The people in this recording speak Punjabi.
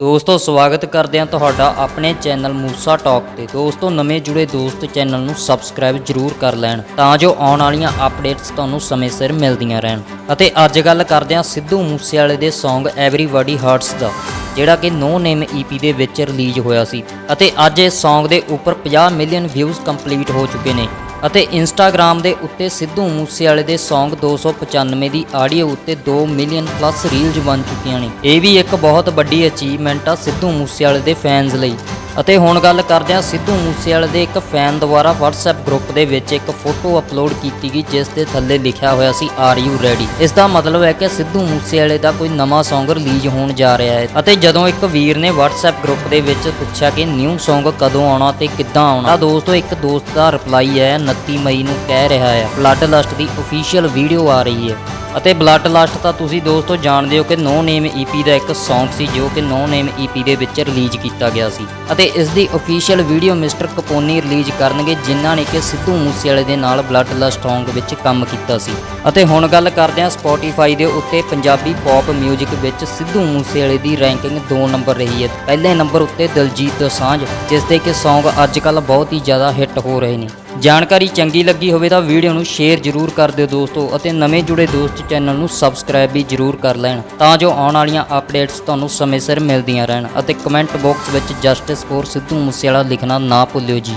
ਦੋਸਤੋ, ਸਵਾਗਤ ਕਰਦੇ ਹਾਂ ਤੁਹਾਡਾ ਆਪਣੇ ਚੈਨਲ ਮੂਸਾ ਟਾਕ ਤੇ। ਦੋਸਤੋ, ਨਵੇਂ ਜੁੜੇ ਦੋਸਤ ਚੈਨਲ ਨੂੰ ਸਬਸਕ੍ਰਾਈਬ ਜਰੂਰ ਕਰ ਲੈਣ ਤਾਂ ਜੋ ਆਉਣ ਵਾਲੀਆਂ ਅਪਡੇਟਸ ਤੁਹਾਨੂੰ ਸਮੇਂ ਸਿਰ ਮਿਲਦੀਆਂ ਰਹਿਣ। ਅਤੇ ਅੱਜ ਗੱਲ ਕਰਦੇ ਹਾਂ ਸਿੱਧੂ ਮੂਸੇਵਾਲੇ ਦੇ Song ਐਵਰੀਬਾਡੀ ਹਰਟਸ ਦਾ, ਜਿਹੜਾ ਕਿ ਨੋ ਨੇਮ EP ਦੇ ਵਿੱਚ ਰਿਲੀਜ਼ ਹੋਇਆ ਸੀ। ਅਤੇ ਅੱਜ ਇਸ Song ਦੇ ਉੱਪਰ 50 ਮਿਲੀਅਨ ਵਿਊਜ਼ ਕੰਪਲੀਟ ਹੋ ਚੁੱਕੇ ਨੇ। ਅਤੇ ਇੰਸਟਾਗ੍ਰam ਦੇ ਉੱਤੇ ਸਿੱਧੂ ਮੂਸੇਵਾਲੇ ਦੇ Song 295 ਦੀ ਆਡੀਓ ਉੱਤੇ 2 ਮਿਲੀਅਨ ਪਲੱਸ ਰੀਲਜ਼ ਬਣ ਚੁੱਕੀਆਂ ਨੇ। ਇਹ ਵੀ ਇੱਕ ਬਹੁਤ ਵੱਡੀ ਅਚੀਵਮੈਂਟ ਆ ਸਿੱਧੂ ਮੂਸੇਵਾਲੇ ਦੇ ਫੈਨਸ ਲਈ। ਅਤੇ ਹੁਣ ਗੱਲ ਕਰਦੇ ਹਾਂ ਸਿੱਧੂ ਮੂਸੇਵਾਲੇ ਦੇ ਇੱਕ ਫੈਨ ਦੁਆਰਾ WhatsApp ਗਰੁੱਪ ਦੇ ਵਿੱਚ ਇੱਕ ਫੋਟੋ ਅਪਲੋਡ ਕੀਤੀ ਗਈ, ਜਿਸ ਦੇ ਥੱਲੇ ਲਿਖਿਆ ਹੋਇਆ ਸੀ ਆਰ ਯੂ ਰੈਡੀ ਇਸ ਦਾ ਮਤਲਬ ਹੈ ਕਿ ਸਿੱਧੂ ਮੂਸੇਵਾਲੇ ਦਾ ਕੋਈ ਨਵਾਂ Song ਰਿਲੀਜ਼ ਹੋਣ ਜਾ ਰਿਹਾ ਹੈ ਅਤੇ ਜਦੋਂ ਇੱਕ ਵੀਰ ਨੇ WhatsApp ਗਰੁੱਪ ਦੇ ਵਿੱਚ ਪੁੱਛਿਆ ਕਿ ਨਿਊ Song ਕਦੋਂ ਆਉਣਾ ਤੇ ਕਿੱਦਾਂ ਆਉਣਾ, ਤਾਂ ਦੋਸਤੋ ਇੱਕ ਦੋਸਤ ਦਾ ਰਿਪਲਾਈ ਹੈ 29 ਮਈ ਨੂੰ ਕਹਿ ਰਿਹਾ ਹੈ ਬਲੱਡ ਲਸਟ ਦੀ ਅਫੀਸ਼ੀਅਲ ਵੀਡੀਓ ਆ ਰਹੀ ਹੈ। ਅਤੇ ਬਲੱਡ ਲਸਟ ਤਾਂ ਤੁਸੀਂ ਦੋਸਤੋ ਜਾਣਦੇ ਹੋ ਕਿ ਨੋ ਨੇਮ EP ਦਾ ਇੱਕ Song ਸੀ ਜੋ ਕਿ ਨੋ ਨੇਮ EP ਦੇ ਵਿੱਚ ਰਿਲੀਜ਼ ਕੀਤਾ ਗਿਆ ਸੀ। ਅਤੇ ਇਸ ਦੀ ਅਫੀਸ਼ੀਅਲ ਵੀਡੀਓ ਮਿਸਟਰ ਕਪੋਨੀ ਰਿਲੀਜ਼ ਕਰਨਗੇ ਜਿਨ੍ਹਾਂ ਨੇ ਕਿ ਸਿੱਧੂ ਮੂਸੇਵਾਲੇ ਦੇ ਨਾਲ ਬਲੱਡ ਲਸਟ Song ਵਿੱਚ ਕੰਮ ਕੀਤਾ ਸੀ। ਅਤੇ ਹੁਣ ਗੱਲ ਕਰਦੇ ਹਾਂ Spotify ਦੇ ਉੱਤੇ ਪੰਜਾਬੀ ਪੌਪ 뮤직 ਵਿੱਚ ਸਿੱਧੂ ਮੂਸੇਵਾਲੇ ਦੀ ਰੈਂਕਿੰਗ 2 ਨੰਬਰ ਰਹੀ ਹੈ। ਪਹਿਲੇ ਨੰਬਰ ਉੱਤੇ ਦਲਜੀਤ ਦੋਸਾਂਝ, ਜਿਸ ਦੇ ਕਿ Song ਅੱਜ ਕੱਲ ਬਹੁਤ ਹੀ ਜ਼ਿਆਦਾ ਹਿੱਟ ਹੋ ਰਹੇ ਨੇ। ਜਾਣਕਾਰੀ ਚੰਗੀ ਲੱਗੀ ਹੋਵੇ ਤਾਂ ਵੀਡੀਓ ਨੂੰ ਸ਼ੇਅਰ ਜ਼ਰੂਰ ਕਰ ਦਿਓ ਦੋਸਤੋ ਅਤੇ ਨਵੇਂ ਜੁੜੇ ਦੋਸਤ ਚੈਨਲ ਨੂੰ ਸਬਸਕ੍ਰਾਈਬ ਵੀ ਜ਼ਰੂਰ ਕਰ ਲੈਣ ਤਾਂ ਜੋ ਆਉਣ ਵਾਲੀਆਂ ਅਪਡੇਟਸ ਤੁਹਾਨੂੰ ਸਮੇਂ ਸਿਰ ਮਿਲਦੀਆਂ ਰਹਿਣ ਅਤੇ ਕਮੈਂਟ ਬਾਕਸ ਵਿੱਚ ਜਸਟਿਸ ਫੋਰ ਸਿੱਧੂ ਮੂਸੇਵਾਲਾ ਲਿਖਣਾ ਨਾ ਭੁੱਲਿਓ ਜੀ।